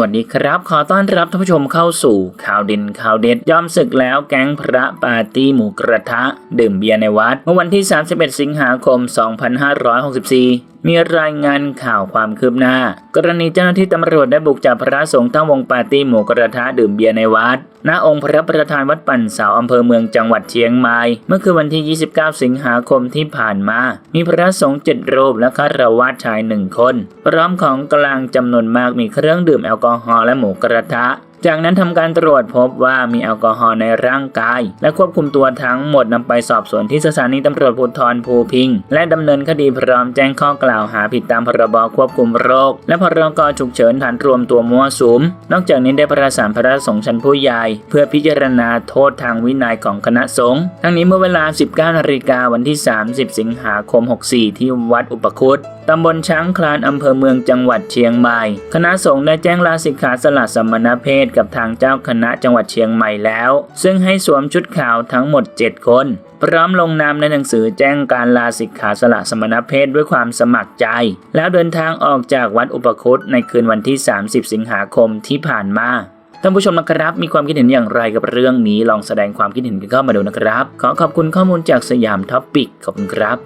วัสดีครับ ขอต้อนรับท่านผู้ชมเข้าสู่ข่าวดินข่าวเด็ดย่อมศึกแล้วแก๊งพระปาร์ตี้หมูกระทะ ดื่มเบียร์ในวัด เมื่อวันที่ 31 สิงหาคม 2564 มีรายงานข่าวความคืบหน้า กรณีเจ้าหน้าที่ตำรวจได้บุกจับพระสงฆ์ตั้งวงปาร์ตี้หมูกระทะดื่มเบียร์ในวัดณองค์พระประธานวัดปั่นเสาอำเภอเมืองจังหวัดเชียงใหม่ เมื่อคืนวันที่ 29 สิงหาคมที่ผ่านมา มีพระสงฆ์เจ็ดรูปและคารวาสชายหนึ่งคน พร้อมของกลางจำนวนมากมีเครื่องดื่มแอลกอฮอล์และหมูกระทะ จากนั้นทำการตรวจพบว่ามีแอลกอฮอล์ในร่างกาย และควบคุมตัวทั้งหมดนำไปสอบสวนที่สถานีตำรวจภูธรภูพิง และดำเนินคดีพร้อมแจ้งข้อกล่าวหาผิดตามพรบควบคุมโรค และพรกฉุกเฉินฐานรวมตัวมั่วสุม นอกจากนี้ได้ประสานพระสงฆ์ชั้นผู้ใหญ่ เพื่อพิจารณาโทษทางวินัยของคณะสงฆ์ทั้งนี้เมื่อเวลา 19นาฬิกาวันที่ 30 สิงหาคม 64 ที่วัดอุปคุตตำบลช้างคลานอำเภอเมืองจังหวัดเชียงใหม่ คณะสงฆ์ได้แจ้งลาสิกขาสละสมณเพศศกับทางเจ้าคณะจังหวัดเชียงใหม่แล้ว ซึ่งให้สวมชุดขาวทั้งหมด 7 คน พร้อมลงนามในหนังสือแจ้งการลาสิกขาสละสมณเพศด้วยความสมัครใจ แล้วเดินทางออกจากวัดอุปคุตในคืนวันที่ 30 สิงหาคมที่ผ่านมาท่านผู้ชมนะครับ มีความคิดเห็นอย่างไรกับเรื่องนี้ลองแสดงความคิดเห็นกันเข้ามาดูนะครับ ขอขอบคุณข้อมูลจากสยามท็อปปิกขอบคุณครับ